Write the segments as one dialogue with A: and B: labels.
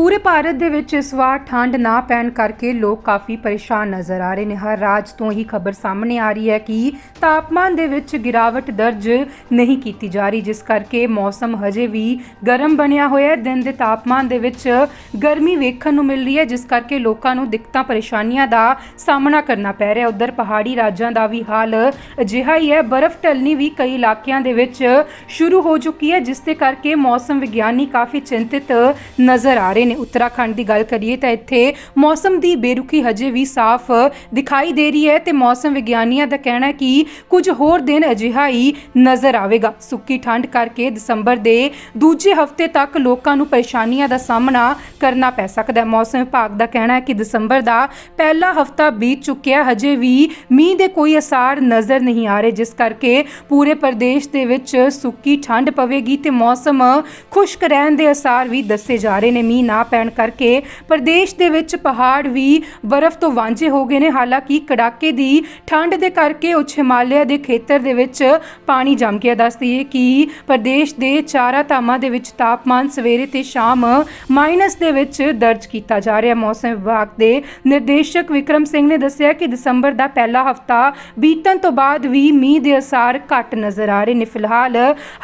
A: ਪੂਰੇ ਭਾਰਤ ਦੇ ਵਿੱਚ ਇਸ ਵਾਰ ਠੰਡ ਨਾ ਪੈਣ ਕਰਕੇ ਲੋਕ ਕਾਫੀ ਪਰੇਸ਼ਾਨ ਨਜ਼ਰ ਆ ਰਹੇ ਨੇ। ਹਰ ਰਾਜ ਤੋਂ ਹੀ ਖਬਰ ਸਾਹਮਣੇ ਆ ਰਹੀ ਹੈ ਕਿ ਤਾਪਮਾਨ ਦੇ ਵਿੱਚ ਗਿਰਾਵਟ ਦਰਜ ਨਹੀਂ ਕੀਤੀ ਜਾ ਰਹੀ, ਜਿਸ ਕਰਕੇ ਮੌਸਮ ਹਜੇ ਵੀ ਗਰਮ ਬਣਿਆ ਹੋਇਆ ਹੈ। ਦਿਨ ਦੇ ਤਾਪਮਾਨ ਦੇ ਵਿੱਚ ਗਰਮੀ ਵੇਖਣ ਨੂੰ ਮਿਲ ਰਹੀ ਹੈ, ਜਿਸ ਕਰਕੇ ਲੋਕਾਂ ਨੂੰ ਦਿੱਕਤਾਂ, ਪਰੇਸ਼ਾਨੀਆਂ ਦਾ ਸਾਹਮਣਾ ਕਰਨਾ ਪੈ ਰਿਹਾ ਉਧਰ ਪਹਾੜੀ ਰਾਜਾਂ ਦਾ ਵੀ ਹਾਲ ਅਜਿਹਾ ਹੀ ਹੈ। ਬਰਫ਼ ਢਲਣੀ ਵੀ ਕਈ ਇਲਾਕਿਆਂ ਦੇ ਵਿੱਚ ਸ਼ੁਰੂ ਹੋ ਚੁੱਕੀ ਹੈ, ਜਿਸ ਦੇ ਕਰਕੇ ਮੌਸਮ ਵਿਗਿਆਨੀ ਕਾਫੀ ਚਿੰਤਿਤ ਨਜ਼ਰ ਆ ਰਹੇ ਨੇ ਉੱਤਰਾਖੰਡ ਦੀ ਗੱਲ ਕਰੀਏ ਤਾਂ ਇੱਥੇ ਮੌਸਮ ਦੀ ਬੇਰੁਖੀ ਹਜੇ ਵੀ ਸਾਫ਼ ਦਿਖਾਈ ਦੇ ਰਹੀ ਹੈ ਤੇ ਮੌਸਮ ਵਿਗਿਆਨੀਆਂ ਦਾ ਕਹਿਣਾ ਹੈ ਕਿ ਕੁਝ ਹੋਰ ਦਿਨ ਅਜਿਹਾ ਹੀ ਨਜ਼ਰ ਆਵੇਗਾ। ਸੁੱਕੀ ਠੰਡ ਕਰਕੇ ਦਸੰਬਰ ਦੇ ਦੂਜੇ ਹਫ਼ਤੇ ਤੱਕ ਲੋਕਾਂ ਨੂੰ ਪਰੇਸ਼ਾਨੀਆਂ ਦਾ ਸਾਹਮਣਾ ਕਰਨਾ ਪੈ ਸਕਦਾ ਹੈ। ਮੌਸਮ ਵਿਭਾਗ ਦਾ ਕਹਿਣਾ ਹੈ ਕਿ ਦਸੰਬਰ ਦਾ ਪਹਿਲਾ ਹਫ਼ਤਾ ਬੀਤ ਚੁੱਕਿਆ ਹਜੇ ਵੀ ਮੀਂਹ ਦੇ ਕੋਈ ਅਸਾਰ ਨਜ਼ਰ ਨਹੀਂ ਆ ਰਹੇ, ਜਿਸ ਕਰਕੇ ਪੂਰੇ ਪ੍ਰਦੇਸ਼ ਦੇ ਵਿੱਚ ਸੁੱਕੀ ਠੰਡ ਪਵੇਗੀ ਤੇ ਮੌਸਮ ਖੁਸ਼ਕ ਰਹਿਣ ਦੇ ਅਸਾਰ ਵੀ ਦੱਸੇ ਜਾ ਰਹੇ ਨੇ। ਮੀਂਹ ਨਾ ਪੈਣ ਕਰਕੇ ਪ੍ਰਦੇਸ਼ ਦੇ ਵਿੱਚ ਪਹਾੜ ਵੀ ਬਰਫ਼ ਤੋਂ ਵਾਂਝੇ ਹੋ ਗਏ ਨੇ। ਹਾਲਾਂਕਿ ਕੜਾਕੇ ਦੀ ਠੰਡ ਦੇ ਕਰਕੇ ਉੱਚ ਹਿਮਾਲਿਆ ਦੇ ਖੇਤਰ ਦੇ ਵਿੱਚ ਪਾਣੀ ਜੰਮ ਗਿਆ। ਦੱਸ ਹੈ ਕਿ ਪ੍ਰਦੇਸ਼ ਦੇ ਚਾਰਾ ਧਾਮਾਂ ਦੇ ਵਿੱਚ ਤਾਪਮਾਨ ਸਵੇਰੇ ਤੇ ਸ਼ਾਮ ਮਾਈਨਸ ਦੇ ਵਿੱਚ ਦਰਜ ਕੀਤਾ ਜਾ ਰਿਹਾ। ਮੌਸਮ ਵਿਭਾਗ ਦੇ ਨਿਰਦੇਸ਼ਕ ਵਿਕਰਮ ਸਿੰਘ ਨੇ ਦੱਸਿਆ ਕਿ ਦਸੰਬਰ ਦਾ ਪਹਿਲਾ ਹਫਤਾ ਬੀਤਣ ਤੋਂ ਬਾਅਦ ਵੀ ਮੀਂਹ ਦੇ ਅਸਾਰ ਘੱਟ ਨਜ਼ਰ ਆ ਰਹੇ ਨੇ। ਫਿਲਹਾਲ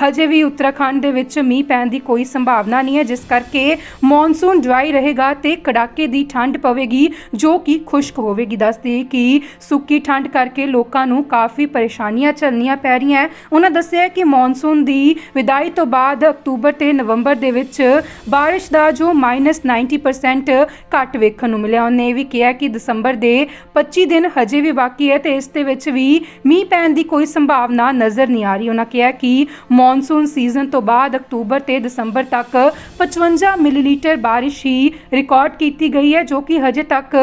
A: ਹਜੇ ਵੀ ਉੱਤਰਾਖੰਡ ਦੇ ਵਿੱਚ ਮੀਂਹ ਪੈਣ ਦੀ ਕੋਈ ਸੰਭਾਵਨਾ ਨਹੀਂ ਹੈ, ਜਿਸ ਕਰਕੇ ਮੌਨਸੂਨ ਡਰਾਈ ਰਹੇਗਾ ਤੇ ਕੜਾਕੇ ਦੀ ਠੰਡ ਪਵੇਗੀ, ਜੋ ਕਿ ਖੁਸ਼ਕ ਹੋਵੇਗੀ। ਦੱਸਦੇ ਕਿ ਸੁੱਕੀ ਠੰਡ ਕਰਕੇ ਲੋਕਾਂ ਨੂੰ ਕਾਫੀ ਪਰੇਸ਼ਾਨੀਆਂ ਝੱਲਣੀਆਂ ਪੈ ਰਹੀਆਂ ਹੈ। ਉਹਨਾਂ ਦੱਸਿਆ ਕਿ ਮੌਨਸੂਨ ਦੀ ਵਿਦਾਈ ਤੋਂ ਬਾਅਦ ਅਕਤੂਬਰ ਤੇ ਨਵੰਬਰ ਦੇ ਵਿੱਚ ਬਾਰਿਸ਼ ਦਾ ਜੋ -90% ਘੱਟ ਵੇਖਣ ਨੂੰ ਮਿਲਿਆ। ਉਹਨੇ ਇਹ ਵੀ ਕਿਹਾ ਕਿ ਦਸੰਬਰ ਦੇ 25 ਦਿਨ ਹਜੇ ਵੀ ਬਾਕੀ ਹੈ ਤੇ ਇਸ ਦੇ ਵਿੱਚ ਵੀ ਮੀਂਹ ਪੈਣ ਦੀ ਕੋਈ ਸੰਭਾਵਨਾ ਨਜ਼ਰ ਨਹੀਂ ਆ ਰਹੀ। ਉਹਨਾਂ ਕਿਹਾ ਕਿ ਮੌਨਸੂਨ ਸੀਜ਼ਨ ਤੋਂ ਬਾਅਦ ਅਕਤੂਬਰ ਤੇ ਦਸੰਬਰ ਤੱਕ 55 ਮਿਲੀਲੀਟਰ ਬਾਰਿਸ਼ ਹੀ ਰਿਕਾਰਡ ਕੀਤੀ ਗਈ ਹੈ, ਜੋ ਕਿ ਹਜੇ ਤੱਕ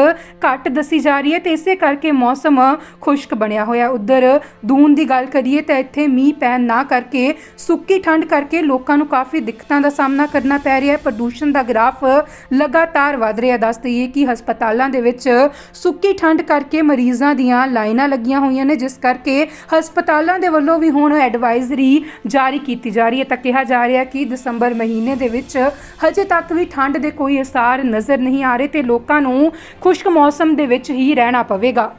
A: ਘੱਟ ਦੱਸੀ ਜਾ ਰਹੀ ਹੈ ਤੇ ਇਸੇ ਕਰਕੇ ਮੌਸਮ ਖੁਸ਼ਕ ਬਣਿਆ ਹੋਇਆ। ਉਧਰ ਦੂਨ ਦੀ ਗੱਲ ਕਰੀਏ ਤਾਂ ਇੱਥੇ ਮੀਂਹ ਪੈਣ ਨਾ ਕਰਕੇ, ਸੁੱਕੀ ਠੰਡ ਕਰਕੇ ਲੋਕਾਂ ਨੂੰ ਕਾਫੀ ਦਿੱਕਤਾਂ ਦਾ ਸਾਹਮਣਾ ਕਰਨਾ ਪੈ ਰਿਹਾ ਹੈ। ਪ੍ਰਦੂਸ਼ਣ ਦਾ ਗ੍ਰਾਫ ਲਗਾਤਾਰ ਵਧ ਰਿਹਾ ਦੱਸ ਦਈਏ ਕਿ ਹਸਪਤਾਲਾਂ ਦੇ ਵਿੱਚ ਸੁੱਕੀ ਠੰਡ ਕਰਕੇ ਮਰੀਜ਼ਾਂ ਦੀਆਂ ਲਾਈਨਾਂ ਲੱਗੀਆਂ ਹੋਈਆਂ ਨੇ, ਜਿਸ ਕਰਕੇ ਹਸਪਤਾਲਾਂ ਦੇ ਵੱਲੋਂ ਵੀ ਹੁਣ ਐਡਵਾਈਜ਼ਰੀ ਜਾਰੀ ਕੀਤੀ ਜਾ ਰਹੀ ਹੈ। ਤਾਂ ਕਿਹਾ ਜਾ ਰਿਹਾ ਕਿ ਦਸੰਬਰ ਮਹੀਨੇ ਦੇ ਵਿੱਚ ਹਜੇ ਤੱਕ ਵੀ ਠੰਡ ਠੰਡ ਦੇ ਕੋਈ ਅਸਾਰ ਨਜ਼ਰ ਨਹੀਂ ਆ ਰਹੇ ਤੇ ਲੋਕਾਂ ਨੂੰ ਖੁਸ਼ਕ ਮੌਸਮ ਦੇ ਵਿੱਚ ਹੀ ਰਹਿਣਾ ਪਵੇਗਾ।